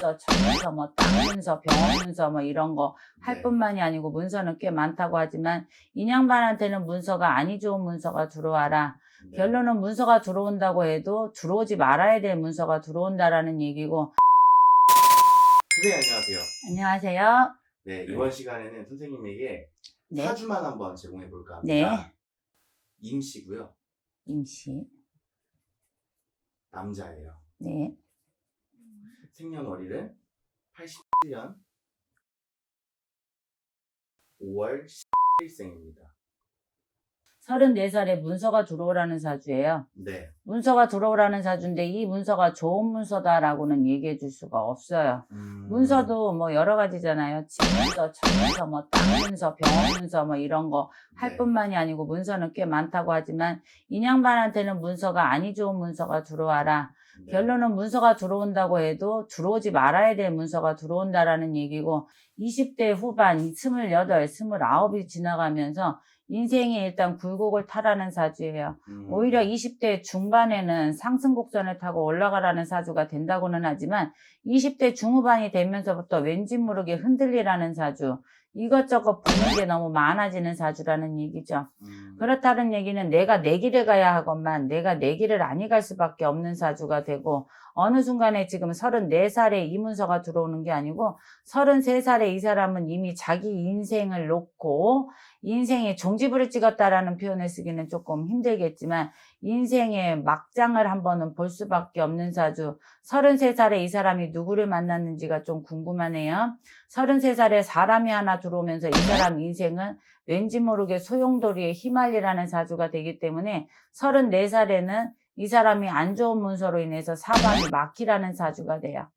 문서, 청문서, 뭐땅 문서, 병원 문서 뭐 이런 거할 네. 뿐만이 아니고 문서는 꽤 많다고 하지만 인양반한테는 문서가 아니 좋은 문서가 들어와라. 네. 결론은 문서가 들어온다고 해도 들어오지 말아야 될 문서가 들어온다라는 얘기고 선생님 안녕하세요. 안녕하세요. 네, 이번 시간에는 선생님에게 네. 사주만 한번 제공해 볼까 합니다. 네. 임씨고요. 임시. 남자예요. 네. 생년월일은 87년 5월 10일생입니다. 34살에 문서가 들어오라는 사주예요. 네. 문서가 들어오라는 사주인데 이 문서가 좋은 문서다라고는 얘기해 줄 수가 없어요. 음, 문서도 뭐 여러 가지잖아요. 집문서, 청문서, 뭐 땅문서, 병원 문서 뭐 이런 거할 네. 뿐만이 아니고 문서는 꽤 많다고 하지만 인양반한테는 문서가 아니 좋은 문서가 들어와라. 네. 결론은 문서가 들어온다고 해도 들어오지 말아야 될 문서가 들어온다라는 얘기고 20대 후반 28, 29이 지나가면서 인생에 일단 굴곡을 타라는 사주예요. 음, 오히려 20대 중반에는 상승 곡선을 타고 올라가라는 사주가 된다고는 하지만 20대 중후반이 되면서부터 왠지 모르게 흔들리라는 사주, 이것저것 보는 게 너무 많아지는 사주라는 얘기죠. 음, 그렇다는 얘기는 내가 내 길을 가야 하건만 내가 내 길을 아니 갈 수밖에 없는 사주가 되고 어느 순간에 지금 34살에 이 문서가 들어오는 게 아니고 33살에 이 사람은 이미 자기 인생을 놓고 인생의 종지부를 찍었다라는 표현을 쓰기는 조금 힘들겠지만 인생의 막장을 한 번은 볼 수밖에 없는 사주. 33살에 이 사람이 누구를 만났는지가 좀 궁금하네요. 33살에 사람이 하나 들어오면서 이 사람 인생은 왠지 모르게 소용돌이에 휘말리라는 사주가 되기 때문에 34살에는 이 사람이 안 좋은 문서로 인해서 사방이 막히라는 사주가 돼요.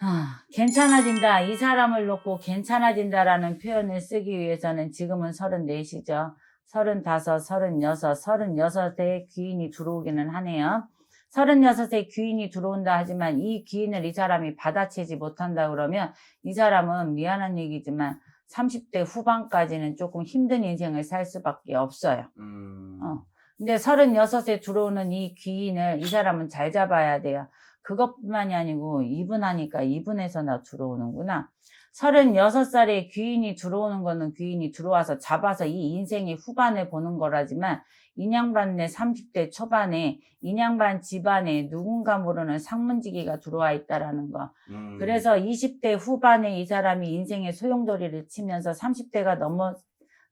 아, 괜찮아진다. 이 사람을 놓고 괜찮아진다라는 표현을 쓰기 위해서는 지금은 34시죠. 35, 36, 36의 귀인이 들어오기는 하네요. 36의 귀인이 들어온다 하지만 이 귀인을 이 사람이 받아채지 못한다 그러면 이 사람은 미안한 얘기지만 30대 후반까지는 조금 힘든 인생을 살 수밖에 없어요. 음, 어. 근데 36에 들어오는 이 귀인을 이 사람은 잘 잡아야 돼요. 그것뿐만이 아니고 이분하니까 이분에서 나 들어오는구나. 36 살에 귀인이 들어오는 거는 귀인이 들어와서 잡아서 이 인생의 후반을 보는 거라지만 인양반네 30대 초반에 인양반 집안에 누군가 모르는 상문지기가 들어와 있다라는 거. 음, 그래서 20대 후반에 이 사람이 인생의 소용돌이를 치면서 30대가 넘어,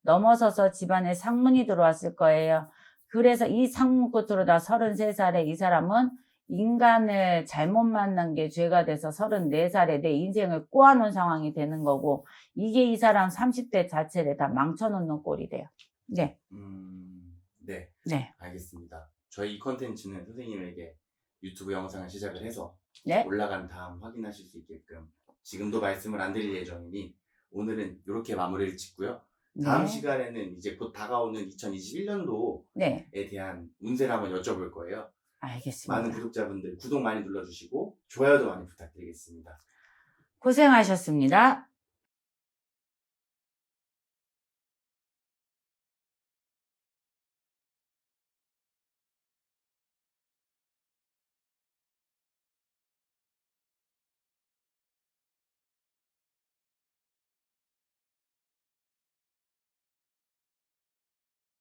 넘어서서 집안에 상문이 들어왔을 거예요. 그래서 이 상문 끝으로 다 33살에 이 사람은 인간을 잘못 만난 게 죄가 돼서 34살에 내 인생을 꼬아놓은 상황이 되는 거고, 이게 이 사람 30대 자체를 다 망쳐놓는 꼴이 돼요. 네, 음, 네, 네, 알겠습니다. 저희 이 컨텐츠는 선생님에게 유튜브 영상을 시작을 해서 네. 올라간 다음 확인하실 수 있게끔 지금도 말씀을 안 드릴 예정이니 오늘은 이렇게 마무리를 짓고요. 다음 네, 시간에는 이제 곧 다가오는 2021년도에 네, 대한 운세를 한번 여쭤볼 거예요. 알겠습니다. 많은 구독자분들 구독 많이 눌러주시고 좋아요도 많이 부탁드리겠습니다. 고생하셨습니다.